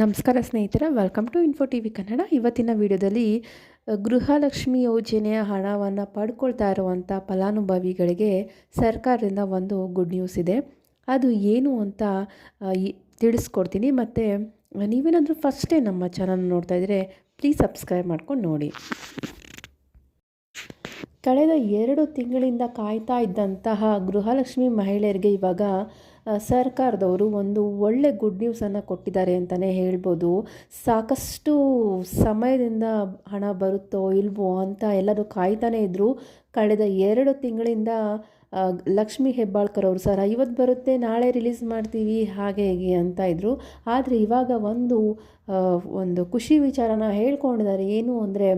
ನಮಸ್ಕಾರ ಸ್ನೇಹಿತರೆ welcome to info T V Kannada ಇವತ್ತಿನ ವಿಡಿಯೋದಲ್ಲಿ ಗೃಹಲಕ್ಷ್ಮಿ ಯೋಜನೆಯ ಹಣವನ್ನು ಪಡ್ಕೊಳ್ತಾ ಇರುವಂಥ ಫಲಾನುಭವಿಗಳಿಗೆ ಸರ್ಕಾರದಿಂದ ಒಂದು ಗುಡ್ ನ್ಯೂಸ್ ಇದೆ. ಅದು ಏನು ಅಂತ ತಿಳಿಸ್ಕೊಡ್ತೀನಿ. ಮತ್ತು ನೀವೇನಾದರೂ ಫಸ್ಟೇ ನಮ್ಮ ಚಾನಲ್ ನೋಡ್ತಾ ಇದ್ದರೆ ಪ್ಲೀಸ್ ಸಬ್ಸ್ಕ್ರೈಬ್ ಮಾಡ್ಕೊಂಡು ನೋಡಿ. ಕಳೆದ ಎರಡು ತಿಂಗಳಿಂದ ಕಾಯ್ತಾ ಇದ್ದಂತಹ ಗೃಹಲಕ್ಷ್ಮಿ ಮಹಿಳೆಯರಿಗೆ ಇವಾಗ ಸರ್ಕಾರದವರು ಒಂದು ಒಳ್ಳೆ ಗುಡ್ ನ್ಯೂಸನ್ನು ಕೊಟ್ಟಿದ್ದಾರೆ ಅಂತಲೇ ಹೇಳ್ಬೋದು. ಸಾಕಷ್ಟು ಸಮಯದಿಂದ ಹಣ ಬರುತ್ತೋ ಇಲ್ವೋ ಅಂತ ಎಲ್ಲರೂ ಕಾಯ್ತಾನೆ ಇದ್ದರು ಕಳೆದ ಎರಡು ತಿಂಗಳಿಂದ ಲಕ್ಷ್ಮಿ ಹೆಬ್ಬಾಳ್ಕರ್ ಅವರು, ಸರ್ ಇವತ್ತು ಬರುತ್ತೆ, ನಾಳೆ ರಿಲೀಸ್ ಮಾಡ್ತೀವಿ, ಹಾಗೆ ಹೀಗೆ ಅಂತ ಇದ್ದರು ಆದರೆ ಇವಾಗ ಒಂದು ಒಂದು ಖುಷಿ ವಿಚಾರನ ಹೇಳ್ಕೊಂಡಿದ್ದಾರೆ. ಏನು ಅಂದರೆ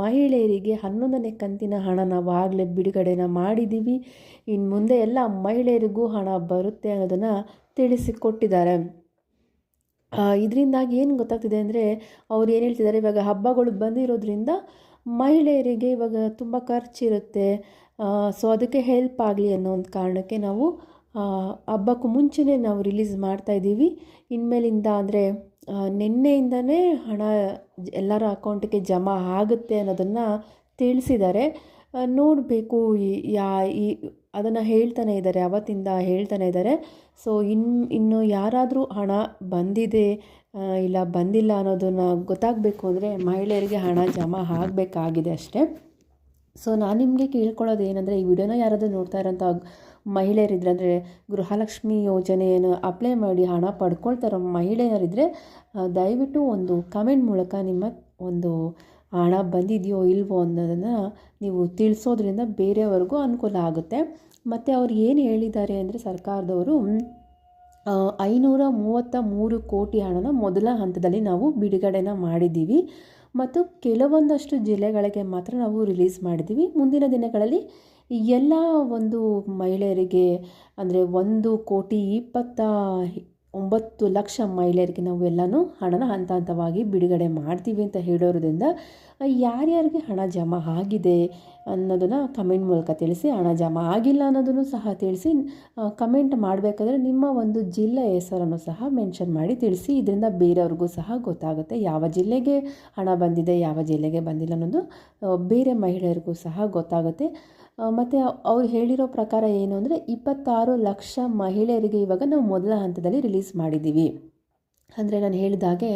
ಮಹಿಳೆಯರಿಗೆ ಹನ್ನೊಂದನೇ ಕಂತಿನ ಹಣ ನಾವು ಆಗಲೇ ಬಿಡುಗಡೆನ ಮಾಡಿದ್ದೀವಿ. ಇನ್ನು ಮುಂದೆ ಎಲ್ಲ ಮಹಿಳೆಯರಿಗೂ ಹಣ ಬರುತ್ತೆ ಅನ್ನೋದನ್ನು ತಿಳಿಸಿಕೊಟ್ಟಿದ್ದಾರೆ. ಇದರಿಂದಾಗಿ ಏನು ಗೊತ್ತಾಗ್ತಿದೆ ಅಂದರೆ ಅವ್ರು ಏನು ಹೇಳ್ತಿದ್ದಾರೆ, ಇವಾಗ ಹಬ್ಬಗಳು ಬಂದಿರೋದ್ರಿಂದ ಮಹಿಳೆಯರಿಗೆ ಇವಾಗ ತುಂಬ ಖರ್ಚಿರುತ್ತೆ. ಸೊ ಅದಕ್ಕೆ ಹೆಲ್ಪ್ ಆಗಲಿ ಅನ್ನೋ ಒಂದು ಕಾರಣಕ್ಕೆ ನಾವು ಹಬ್ಬಕ್ಕೂ ಮುಂಚೆನೇ ನಾವು ರಿಲೀಸ್ ಮಾಡ್ತಾ ಇದ್ದೀವಿ. ಇನ್ಮೇಲಿಂದ ಅಂದರೆ ನಿನ್ನೆಯಿಂದನೇ ಹಣ ಎಲ್ಲರ ಅಕೌಂಟಿಗೆ ಜಮಾ ಆಗುತ್ತೆ ಅನ್ನೋದನ್ನು ತಿಳಿಸಿದ್ದಾರೆ. ನೋಡಬೇಕು ಯಾ, ಈ, ಅದನ್ನು ಹೇಳ್ತಾನೆ ಇದ್ದಾರೆ, ಅವತ್ತಿಂದ ಹೇಳ್ತಾನೆ ಇದ್ದಾರೆ. ಸೊ ಇನ್ನು ಇನ್ನು ಯಾರಾದರೂ ಹಣ ಬಂದಿದೆ ಇಲ್ಲ ಬಂದಿಲ್ಲ ಅನ್ನೋದನ್ನು ಗೊತ್ತಾಗಬೇಕು ಅಂದರೆ ಮಹಿಳೆಯರಿಗೆ ಹಣ ಜಮಾ ಆಗಬೇಕಾಗಿದೆ ಅಷ್ಟೇ. ಸೊ ನಾನು ನಿಮಗೆ ಕೇಳ್ಕೊಳ್ಳೋದು ಏನಂದರೆ, ಈ ವಿಡಿಯೋನ ಯಾರಾದರೂ ನೋಡ್ತಾ ಇರೋಂಥ ಮಹಿಳೆಯರಿದ್ರೆ, ಅಂದರೆ ಗೃಹಲಕ್ಷ್ಮಿ ಯೋಜನೆಯನ್ನು ಅಪ್ಲೈ ಮಾಡಿ ಹಣ ಪಡ್ಕೊಳ್ತಾ ಇರೋ ಮಹಿಳೆಯರಿದ್ದರೆ ದಯವಿಟ್ಟು ಒಂದು ಕಮೆಂಟ್ ಮೂಲಕ ನಿಮ್ಮ ಒಂದು ಹಣ ಬಂದಿದೆಯೋ ಇಲ್ವೋ ಅನ್ನೋದನ್ನು ನೀವು ತಿಳಿಸೋದ್ರಿಂದ ಬೇರೆಯವ್ರಿಗೂ ಅನುಕೂಲ ಆಗುತ್ತೆ. ಮತ್ತು ಅವ್ರು ಏನು ಹೇಳಿದ್ದಾರೆ ಅಂದರೆ, ಸರ್ಕಾರದವರು ಐನೂರ ಮೂವತ್ತ ಮೂರು ಕೋಟಿ ಹಣನ ಮೊದಲ ಹಂತದಲ್ಲಿ ನಾವು ಬಿಡುಗಡೆನ ಮಾಡಿದ್ದೀವಿ. ಮತ್ತು ಕೆಲವೊಂದಷ್ಟು ಜಿಲ್ಲೆಗಳಿಗೆ ಮಾತ್ರ ನಾವು ರಿಲೀಸ್ ಮಾಡಿದ್ದೀವಿ. ಮುಂದಿನ ದಿನಗಳಲ್ಲಿ ಎಲ್ಲ ಒಂದು ಮಹಿಳೆಯರಿಗೆ, ಅಂದರೆ ಒಂದು ಕೋಟಿ ಇಪ್ಪತ್ತ ಒಂಬತ್ತು ಲಕ್ಷ ಮಹಿಳೆಯರಿಗೆ ನಾವು ಎಲ್ಲನೂ ಹಣನ ಹಂತ ಹಂತವಾಗಿ ಬಿಡುಗಡೆ ಮಾಡ್ತೀವಿ ಅಂತ ಹೇಳೋದ್ರಿಂದ ಯಾರ್ಯಾರಿಗೆ ಹಣ ಜಮಾ ಆಗಿದೆ ಅನ್ನೋದನ್ನು ಕಮೆಂಟ್ ಮೂಲಕ ತಿಳಿಸಿ, ಹಣ ಜಮಾ ಆಗಿಲ್ಲ ಅನ್ನೋದನ್ನು ಸಹ ತಿಳಿಸಿ ಕಮೆಂಟ್ ಮಾಡಬೇಕಾದ್ರೆ ನಿಮ್ಮ ಒಂದು ಜಿಲ್ಲೆ ಹೆಸರನ್ನು ಸಹ ಮೆನ್ಷನ್ ಮಾಡಿ ತಿಳಿಸಿ, ಇದರಿಂದ ಬೇರೆಯವ್ರಿಗೂ ಸಹ ಗೊತ್ತಾಗುತ್ತೆ ಯಾವ ಜಿಲ್ಲೆಗೆ ಹಣ ಬಂದಿದೆ, ಯಾವ ಜಿಲ್ಲೆಗೆ ಬಂದಿಲ್ಲ ಅನ್ನೋದು ಬೇರೆ ಮಹಿಳೆಯರಿಗೂ ಸಹ ಗೊತ್ತಾಗುತ್ತೆ. ಮತ್ತು ಅವ್ರು ಹೇಳಿರೋ ಪ್ರಕಾರ ಏನು ಅಂದರೆ ಇಪ್ಪತ್ತಾರು ಲಕ್ಷ ಮಹಿಳೆಯರಿಗೆ ಇವಾಗ ನಾವು ಮೊದಲ ಹಂತದಲ್ಲಿ ರಿಲೀಸ್ ಮಾಡಿದ್ದೀವಿ. ಅಂದರೆ ನಾನು ಹೇಳಿದಾಗೆ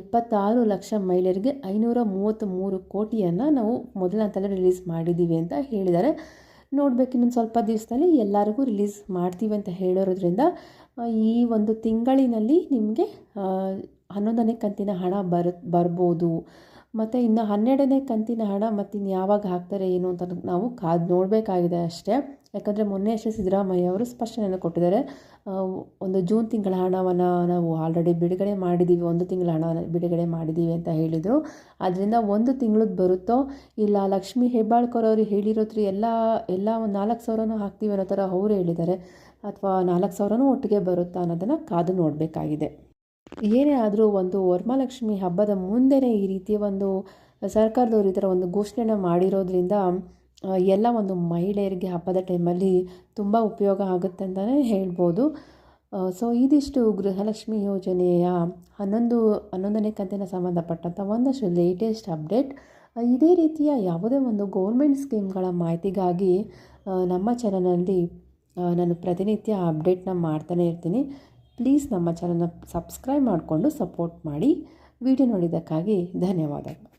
ಇಪ್ಪತ್ತಾರು ಲಕ್ಷ ಮಹಿಳೆಯರಿಗೆ ಐನೂರ ಮೂವತ್ತ್ ಮೂರು ಕೋಟಿಯನ್ನು ನಾವು ಮೊದಲ ಹಂತದಲ್ಲಿ ರಿಲೀಸ್ ಮಾಡಿದ್ದೀವಿ ಅಂತ ಹೇಳಿದ್ದಾರೆ. ನೋಡ್ಬೇಕು ಇನ್ನೊಂದು ಸ್ವಲ್ಪ ದಿವಸದಲ್ಲಿ ಎಲ್ಲರಿಗೂ ರಿಲೀಸ್ ಮಾಡ್ತೀವಿ ಅಂತ ಹೇಳಿರೋದ್ರಿಂದ ಈ ಒಂದು ತಿಂಗಳಿನಲ್ಲಿ ನಿಮಗೆ ಹನ್ನೊಂದನೇ ಕಂತಿನ ಹಣ ಬರು ಬರ್ಬೋದು. ಮತ್ತು ಇನ್ನು ಹನ್ನೆರಡನೇ ಕಂತಿನ ಹಣ ಮತ್ತು ಇನ್ನು ಯಾವಾಗ ಹಾಕ್ತಾರೆ ಏನು ಅಂತ ನಾವು ಕಾದು ನೋಡಬೇಕಾಗಿದೆ ಅಷ್ಟೇ. ಯಾಕಂದರೆ ಮೊನ್ನೆ ಅಷ್ಟೇ ಸಿದ್ದರಾಮಯ್ಯ ಅವರು ಸ್ಪಷ್ಟನೆಯನ್ನು ಕೊಟ್ಟಿದ್ದಾರೆ. ಒಂದು ಜೂನ್ ತಿಂಗಳ ಹಣವನ್ನು ನಾವು ಆಲ್ರೆಡಿ ಬಿಡುಗಡೆ ಮಾಡಿದ್ದೀವಿ ಒಂದು ತಿಂಗಳ ಹಣ ಬಿಡುಗಡೆ ಮಾಡಿದ್ದೀವಿ ಅಂತ ಹೇಳಿದರು. ಅದರಿಂದ ಒಂದು ತಿಂಗಳದ್ದು ಬರುತ್ತೋ ಇಲ್ಲ ಲಕ್ಷ್ಮೀ ಹೆಬ್ಬಾಳ್ಕರ್ ಅವರು ಹೇಳಿರೋತ್ರ ಎಲ್ಲ ಎಲ್ಲ ಒಂದು ನಾಲ್ಕು ಸಾವಿರನೂ ಹಾಕ್ತೀವಿ ಅನ್ನೋ ಥರ ಅವರು ಹೇಳಿದ್ದಾರೆ. ಅಥವಾ ನಾಲ್ಕು ಸಾವಿರನೂ ಒಟ್ಟಿಗೆ ಬರುತ್ತಾ ಅನ್ನೋದನ್ನು ಕಾದು ನೋಡಬೇಕಾಗಿದೆ. ಏನೇ ಆದರೂ ಒಂದು ವರಮಹಾಲಕ್ಷ್ಮಿ ಹಬ್ಬದ ಮುಂದೆನೇ ಈ ರೀತಿಯ ಒಂದು ಸರ್ಕಾರದವರು ಈ ಥರ ಒಂದು ಘೋಷಣೆನ ಮಾಡಿರೋದ್ರಿಂದ ಎಲ್ಲ ಒಂದು ಮಹಿಳೆಯರಿಗೆ ಹಬ್ಬದ ಟೈಮಲ್ಲಿ ತುಂಬ ಉಪಯೋಗ ಆಗುತ್ತೆ ಅಂತಲೇ ಹೇಳ್ಬೋದು. ಸೊ ಇದಿಷ್ಟು ಗೃಹಲಕ್ಷ್ಮಿ ಯೋಜನೆಯ ಹನ್ನೊಂದು, ಹನ್ನೊಂದನೇ ಕಂತಿನ ಸಂಬಂಧಪಟ್ಟಂಥ ಒಂದಷ್ಟು ಲೇಟೆಸ್ಟ್ ಅಪ್ಡೇಟ್. ಇದೇ ರೀತಿಯ ಯಾವುದೇ ಒಂದು ಗೌರ್ಮೆಂಟ್ ಸ್ಕೀಮ್ಗಳ ಮಾಹಿತಿಗಾಗಿ ನಮ್ಮ ಚಾನಲಲ್ಲಿ ನಾನು ಪ್ರತಿನಿತ್ಯ ಅಪ್ಡೇಟ್ನ ಮಾಡ್ತಾನೆ ಇರ್ತೀನಿ. ಪ್ಲೀಸ್ ನಮ್ಮ ಚಾನಲ್ನ ಸಬ್ಸ್ಕ್ರೈಬ್ ಮಾಡಿಕೊಂಡು ಸಪೋರ್ಟ್ ಮಾಡಿ. ವಿಡಿಯೋ ನೋಡಿದ್ದಕ್ಕಾಗಿ ಧನ್ಯವಾದಗಳು.